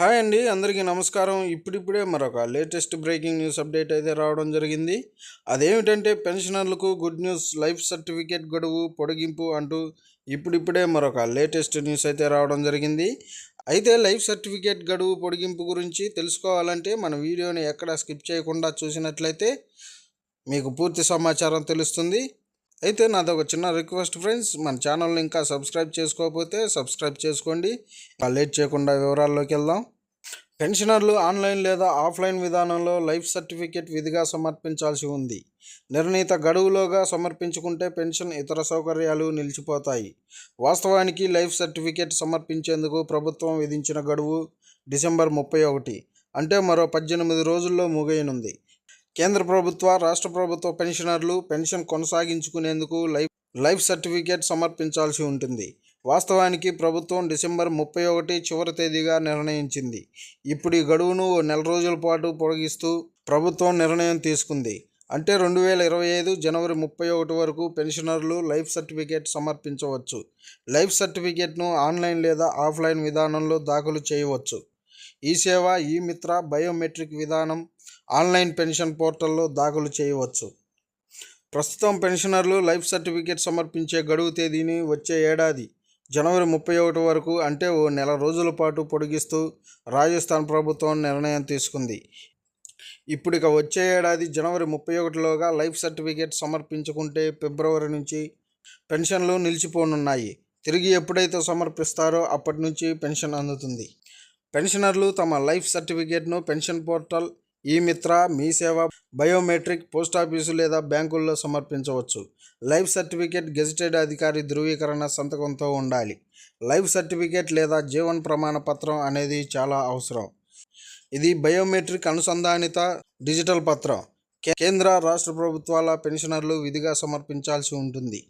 Hi అండి అందరికీ నమస్కారం. ఇప్పుడిప్పుడే మరొక లేటెస్ట్ బ్రేకింగ్ న్యూస్ అప్డేట్ అయితే రావడం జరిగింది. అదేమిటంటే పెన్షనర్లకు గుడ్ న్యూస్ లైఫ్ సర్టిఫికేట్ గడువు పొడిగింపు అంటూ ఇప్పుడిప్పుడే మరొక లేటెస్ట్ న్యూస్ అయితే రావడం జరిగింది. అయితే లైఫ్ సర్టిఫికేట్ గడువు పొడిగింపు గురించి తెలుసుకోవాలంటే మన వీడియోని ఎక్కడ స్కిప్ చేయకుండా చూసినట్లయితే మీకు పూర్తి సమాచారం తెలుస్తుంది. అయితే నాది ఒక చిన్న రిక్వెస్ట్ ఫ్రెండ్స్ మన ఛానల్ని ఇంకా సబ్స్క్రైబ్ చేసుకోకపోతే సబ్స్క్రైబ్ చేసుకోండి. లేట్ చేయకుండా వివరాల్లోకి వెళ్దాం. పెన్షనర్లు ఆన్లైన్ లేదా ఆఫ్లైన్ విధానంలో లైఫ్ సర్టిఫికేట్ విధిగా సమర్పించాల్సి ఉంది. నిర్ణీత గడువులోగా సమర్పించుకుంటే పెన్షన్ ఇతర సౌకర్యాలు నిలిచిపోతాయి. వాస్తవానికి లైఫ్ సర్టిఫికేట్ సమర్పించేందుకు ప్రభుత్వం విధించిన గడువు డిసెంబర్ ముప్పై ఒకటి అంటే మరో పద్దెనిమిది రోజుల్లో ముగియనుంది కేంద్ర ప్రభుత్వ రాష్ట్ర ప్రభుత్వ పెన్షనర్లు పెన్షన్ కొనసాగించుకునేందుకు లైఫ్ లైఫ్ సర్టిఫికేట్ సమర్పించాల్సి ఉంటుంది. వాస్తవానికి ప్రభుత్వం డిసెంబర్ ముప్పై ఒకటి చివరి తేదీగా నిర్ణయించింది. ఇప్పుడు ఈ గడువును ఓ నెల రోజుల పాటు పొడిగిస్తూ ప్రభుత్వం నిర్ణయం తీసుకుంది. అంటే రెండు వేల ఇరవై ఐదు జనవరి ముప్పై ఒకటి వరకు పెన్షనర్లు లైఫ్ సర్టిఫికేట్ సమర్పించవచ్చు. లైఫ్ సర్టిఫికేట్ను ఆన్లైన్ లేదా ఆఫ్లైన్ విధానంలో దాఖలు చేయవచ్చు. ఈ సేవ ఈ మిత్ర బయోమెట్రిక్ విధానం ఆన్లైన్ పెన్షన్ పోర్టల్లో దాఖలు చేయవచ్చు. ప్రస్తుతం పెన్షనర్లు లైఫ్ సర్టిఫికేట్ సమర్పించే గడువు తేదీని వచ్చే ఏడాది జనవరి ముప్పై ఒకటి వరకు అంటే ఓ నెల రోజుల పాటు పొడిగిస్తూ రాజస్థాన్ ప్రభుత్వం నిర్ణయం తీసుకుంది. ఇప్పుడు ఇక వచ్చే ఏడాది జనవరి ముప్పై ఒకటిలోగా లైఫ్ సర్టిఫికేట్ సమర్పించుకుంటే ఫిబ్రవరి నుంచి పెన్షన్లు నిలిచిపోనున్నాయి. తిరిగి ఎప్పుడైతే సమర్పిస్తారో అప్పటి నుంచి పెన్షన్ అందుతుంది. పెన్షనర్లు తమ లైఫ్ సర్టిఫికేట్ను పెన్షన్ పోర్టల్ ఈ మిత్ర మీ సేవ బయోమెట్రిక్ పోస్టాఫీసు లేదా బ్యాంకుల్లో సమర్పించవచ్చు. లైఫ్ సర్టిఫికేట్ గెజిటెడ్ అధికారి ధృవీకరణ సంతకంతో ఉండాలి. లైఫ్ సర్టిఫికేట్ లేదా జీవన్ ప్రమాణ పత్రం అనేది చాలా అవసరం. ఇది బయోమెట్రిక్ అనుసంధానిత డిజిటల్ పత్రం. కేంద్ర రాష్ట్ర ప్రభుత్వాల పెన్షనర్లు విధిగా సమర్పించాల్సి ఉంటుంది.